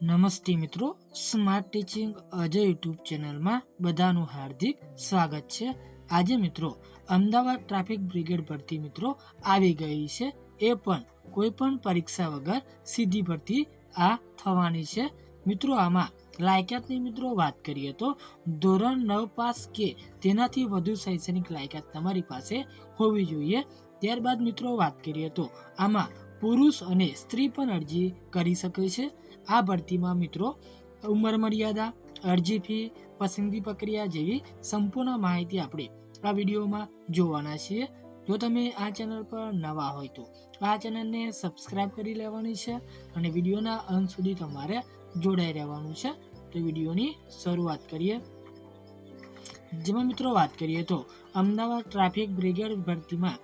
નમસ્તે મિત્રો smart teaching Ajay YouTube ચેનલમાં બધાનું હાર્દિક સ્વાગત છે. આજે મિત્રો, અમદાવાદ ટ્રાફિક બ્રિગેડ ભરતી મિત્રો આવી ગઈ છે. એ પણ કોઈ પણ પરીક્ષા વગર સીધી ભરતી આ થવાની છે. મિત્રો, આમાં લાયકાતની મિત્રો વાત કરીએ તો ધોરણ નવ પાસ કે તેનાથી વધુ શૈક્ષણિક લાયકાત તમારી પાસે હોવી જોઈએ. ત્યારબાદ મિત્રો વાત કરીએ તો આમાં પુરુષ અને સ્ત્રી પણ અરજી કરી શકે છે. આ ભરતીમાં મિત્રો ઉંમર મર્યાદા, અરજી ફી, પસંદગી પ્રક્રિયા જેવી સંપૂર્ણ માહિતી આપણે આ વિડીયોમાં જોવાના છીએ. જો તમે આ ચેનલ પર નવા હોય તો આ ચેનલને સબસ્ક્રાઈબ કરી લેવાની છે અને વિડીયોના અંત સુધી તમારે જોડાઈ રહેવાનું છે. તો વિડીયોની શરૂઆત કરીએ. જેમાં મિત્રો વાત કરીએ તો અમદાવાદ ટ્રાફિક બ્રિગેડ ભરતીમાં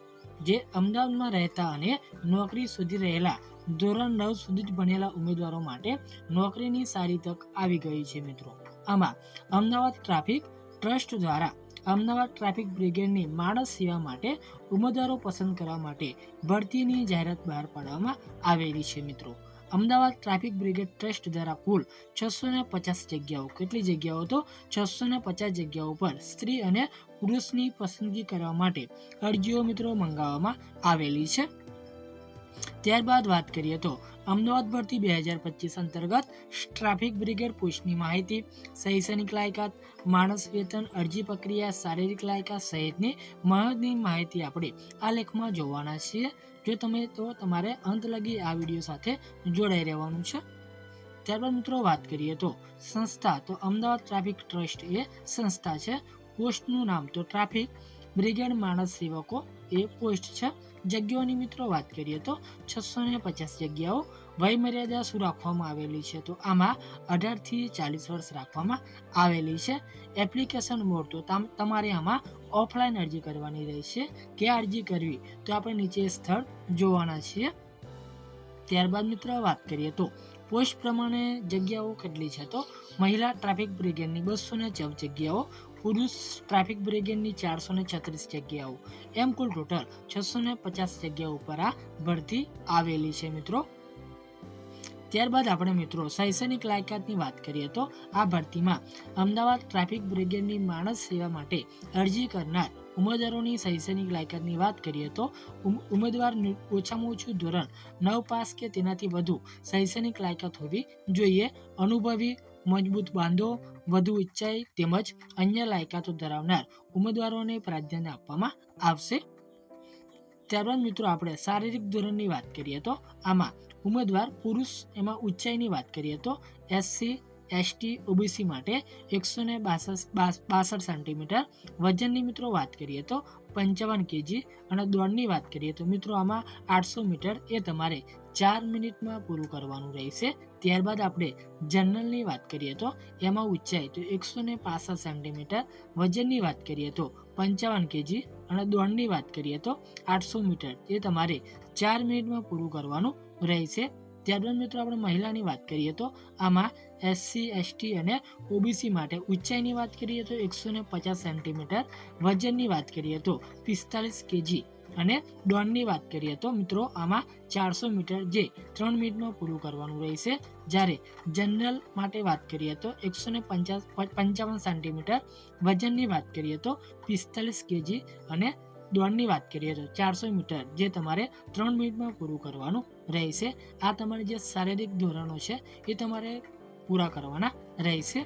જે અમદાવાદમાં રહેતા અને નોકરી શોધી રહેલા ધોરણ નવ સુધી જ ભણેલા ઉમેદવારો માટે નોકરીની સારી તક આવી ગઈ છે મિત્રો. આમાં અમદાવાદ ટ્રાફિક ટ્રસ્ટ દ્વારા અમદાવાદ ટ્રાફિક બ્રિગેડની માણસ સેવા માટે ઉમેદવારો પસંદ કરવા માટે ભરતીની જાહેરાત બહાર પાડવામાં આવેલી છે મિત્રો. અમદાવાદ ટ્રાફિક બ્રિગેડ ટ્રસ્ટ દ્વારા કુલ છસો ને પચાસ જગ્યાઓ. કેટલી જગ્યાઓ તો? છસો ને પચાસ જગ્યાઓ પર સ્ત્રી અને પુરુષની પસંદગી કરવા માટે અરજીઓ મિત્રો મંગાવવામાં આવેલી છે. ત્યારબાદ વાત કરીએ તો અમદાવાદ ભરતી બે હજાર પચીસ અંતર્ગત ટ્રાફિક બ્રિગેડ પોસ્ટની માહિતી. શૈક્ષણિક લાયકાત, માણસ વેતન, અરજી પ્રક્રિયા, શારીરિક લાયકાત સહિતની મહત્વની માહિતી આપણે આ લેખમાં જોવાના છીએ. જો તમે તો તમારે અંત લગી આ વીડિયો સાથે જોડાઈ રહેવાનું છે. ત્યારબાદ મિત્રો વાત કરીએ તો સંસ્થા, તો અમદાવાદ ટ્રાફિક ટ્રસ્ટ એ સંસ્થા છે. પોસ્ટનું નામ તો ટ્રાફિક બ્રિગેડ માણસ સેવકો એ પોસ્ટ છે. જગ્યાઓની મિત્રો વાત કરીએ તો છસો ને પચાસ જગ્યાઓ વયમર્યાદા શું રાખવામાં આવેલી છે? તો આમાં અઢારથી ચાલીસ વર્ષ રાખવામાં આવેલી છે. એપ્લિકેશન મોડ તો તમ- તમારે આમાં ઓફલાઈન અરજી કરવાની રહેશે. કે અરજી કરવી? તો આપણે નીચે સ્થળ જોવાના છીએ. ત્યારબાદ મિત્રો વાત કરીએ તો પોસ્ટ પ્રમાણે જગ્યાઓ કેટલી છે? તો મહિલા ટ્રાફિક બ્રિગેડની બસો ને ચૌદ જગ્યાઓ, પુરુષ ટ્રાફિક બ્રિગેડની ચારસો ને છત્રીસ જગ્યાઓ. એમ કુલ ટોટલ છસો ને પચાસ જગ્યાઓ ઉપર આ ભરતી આવેલી છે મિત્રો. ત્યારબાદ આપણે મિત્રો શૈક્ષણિક લાયકાતની વાત કરીએ તો આ ભરતીમાં અમદાવાદ ટ્રાફિક બ્રિગેડની માણસ સેવા માટે અરજી કરનાર ઉમેદવારોની શૈક્ષણિક લાયકાતની વાત કરીએ તો ઉમ- ઉમેદવાર ઓછામાં ઓછું ધોરણ નવ પાસ કે તેનાથી વધુ શૈક્ષણિક લાયકાત હોવી જોઈએ. અનુભવી, મજબૂત બાંધો, વધુ ઊંચાઈ તેમજ અન્ય લાયકાતો ધરાવનાર ઉમેદવારોને પ્રાધાન્ય આપવામાં આવશે. ત્યારબાદ મિત્રો આપણે શારીરિક ધોરણની વાત કરીએ તો આમાં ઉમેદવાર, પુરુષ, એમાં ઊંચાઈની વાત કરીએ તો એસસી એસટી ઓબીસી માટે એકસો ને બાસઠ સેન્ટીમીટર વજનની મિત્રો વાત કરીએ તો પંચાવન કેજી અને દોડની વાત કરીએ તો મિત્રો આમાં આઠસો મીટર એ તમારે ચાર મિનિટમાં પૂરું કરવાનું રહેશે. ત્યારબાદ આપણે જનરલની વાત કરીએ તો એમાં ઊંચાઈ તો એકસો ને પાસઠ સેન્ટીમીટર વજનની વાત કરીએ તો પંચાવન કેજી અને દોડની વાત કરીએ તો આઠસો મીટર એ તમારે ચાર મિનિટમાં પૂરું કરવાનું રહેશે ત્યારબાદ મિત્રો આપણે મહિલાની વાત કરીએ તો આમાં એસસી એસટી અને ઓબીસી માટે ઊંચાઈની વાત કરીએ તો એકસો ને પચાસ સેન્ટીમીટર, વજનની વાત કરીએ તો પિસ્તાલીસ કેજી અને દોડની વાત કરીએ તો મિત્રો આમાં ચારસો મીટર જે ત્રણ મિનિટમાં પૂરું કરવાનું રહેશે જ્યારે જનરલ માટે વાત કરીએ તો એકસો ને પંચાવન સેન્ટીમીટર, વજનની વાત કરીએ તો પિસ્તાલીસ કેજી અને દોડની વાત કરીએ તો ચારસો મીટર જે તમારે ત્રણ મિનિટમાં પૂરું કરવાનું રહેશે. આ તમારે જે શારીરિક ધોરણો છે, એ તમારે પૂરા કરવાના રહેશે.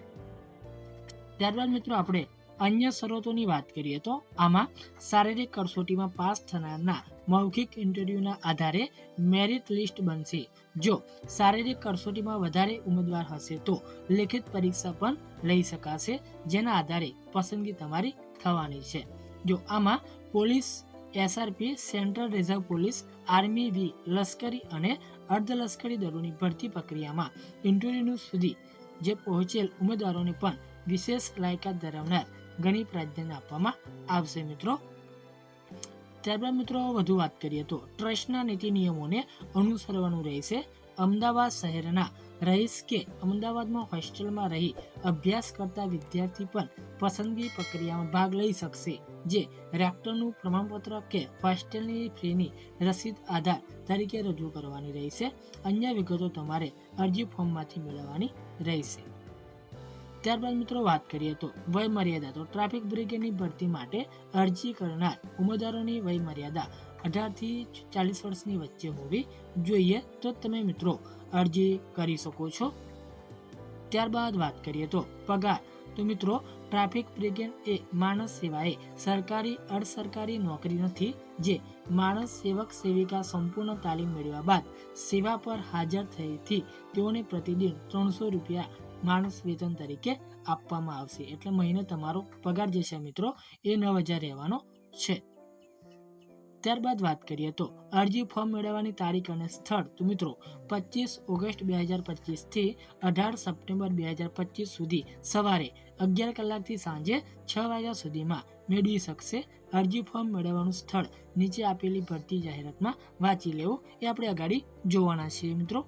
ત્યારબાદ મિત્રો આપણે અન્ય શરતોની વાત કરીએ તો આમાં શારીરિક કસોટીમાં પાસ થનારના મૌખિક ઇન્ટરવ્યૂના આધારે મેરિટ લિસ્ટ બનશે. જો શારીરિક કસોટીમાં વધારે ઉમેદવાર હશે તો લેખિત પરીક્ષા પણ લઈ શકાશે, જેના આધારે પસંદગી તમારી થવાની છે. જો આમાં police SRP central reserve police, army વી, લશ્કરી અને અર્ધલશ્કરી દળોની ભરતી પ્રક્રિયામાં ઇન્ટરવ્યૂ સુધી જે પહોંચેલ ઉમેદવારોને પણ વિશેષ લાયકાત ધરાવનાર ઘણી પ્રાધાન્ય આપવામાં આવશે મિત્રો. ત્યારબાદ મિત્રો વધુ વાત કરીએ તો ટ્રસ્ટના નીતિ નિયમોને અનુસરવાનું રહેશે. અમદાવાદ શહેરના રહીશ કે અમદાવાદમાં હોસ્ટેલમાં રહી અભ્યાસ કરતા વિદ્યાર્થી પણ પસંદગી પ્રક્રિયામાં ભાગ લઈ શકશે, જે રેક્ટરનું પ્રમાણપત્ર કે હોસ્ટેલની ફીની રસીદ આધાર તરીકે રજૂ કરવાની રહેશે. અન્ય વિગતો તમારે અરજી ફોર્મમાંથી મેળવવાની રહેશે. ત્યારબાદ મિત્રો વાત કરીએ તો વય મર્યાદા. તો ટ્રાફિક બ્રિગેડની ભરતી માટે અરજી કરનાર ઉમેદવારોની વય મર્યાદા અઢારથી ચાલીસ વર્ષની વચ્ચે હોવી જોઈએ. તો તમે મિત્રો અરજી કરી શકો છો. ત્યારબાદ વાત કરીએ તો પગાર. તો મિત્રો, ટ્રાફિક બ્રિગેડ એ માણસ સેવાએ સરકારી અર્ધ સરકારી નોકરી નથી, જે માણસ સેવક સેવિકા સંપૂર્ણ તાલીમ મેળવ્યા બાદ સેવા પર હાજર થઈથી તેઓને પ્રતિદિન ત્રણસો રૂપિયા માણસ વેતન તરીકે આપવામાં આવશે. એટલે મહિને તમારો પગાર જે છે મિત્રો, એ નવ હજાર રહેવાનો છે. ત્યારબાદ વાત કરીએ તો અરજી ફોર્મ મેળવવાની તારીખ અને સ્થળ. તો મિત્રો, પચીસ ઓગસ્ટ બે હજાર પચીસથી અઢાર સપ્ટેમ્બર બે હજાર પચીસ સુધી સવારે અગિયાર કલાકથી સાંજે છ વાગ્યા સુધીમાં મેળવી શકશે. અરજી ફોર્મ મેળવવાનું સ્થળ નીચે આપેલી ભરતી જાહેરાતમાં વાંચી લેવું એ આપણે અગાડી જોવાના છીએ મિત્રો.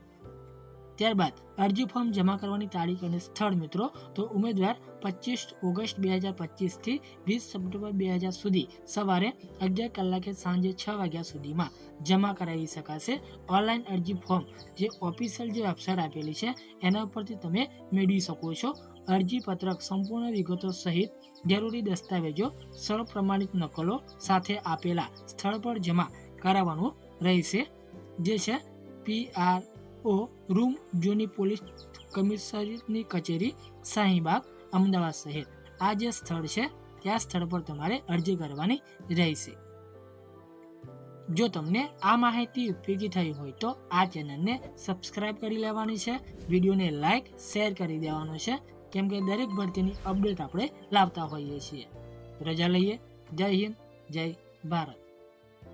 ત્યારબાદ અરજી ફોર્મ જમા કરવાની તારીખ અને સ્થળ મિત્રો, તો ઉમેદવાર પચીસ ઓગસ્ટ બે હજાર પચીસથી વીસ સપ્ટેમ્બર બે હજાર સુધી સવારે અગિયાર કલાકે સાંજે છ વાગ્યા સુધીમાં જમા કરાવી શકાશે. ઓનલાઈન અરજી ફોર્મ જે ઓફિશિયલ જે વેબસાઇટ આપેલી છે, એના ઉપરથી તમે મેળવી શકો છો. અરજીપત્રક સંપૂર્ણ વિગતો સહિત જરૂરી દસ્તાવેજો સર્વ પ્રમાણિત નકલો સાથે આપેલા સ્થળ પર જમા કરાવવાનું રહેશે. જે છે પી આર ઓ રૂમ જૂની પોલીસ કમિશનરની કચેરી શાહીબાગ, અમદાવાદ શહેર. આ જે સ્થળ છે, ત્યાં સ્થળ પર તમારે અરજી કરવાની રહેશે. જો તમને આ માહિતી ઉપયોગી થઈ હોય તો આ ચેનલને સબસ્ક્રાઇબ કરી લેવાની છે, વિડીયોને લાઇક, શેર કરી દેવાનો છે, કેમ કે દરેક ભરતીની અપડેટ આપણે લાવતા હોઈએ છીએ. રજા લઈએ. જય હિન્દ, જય ભારત.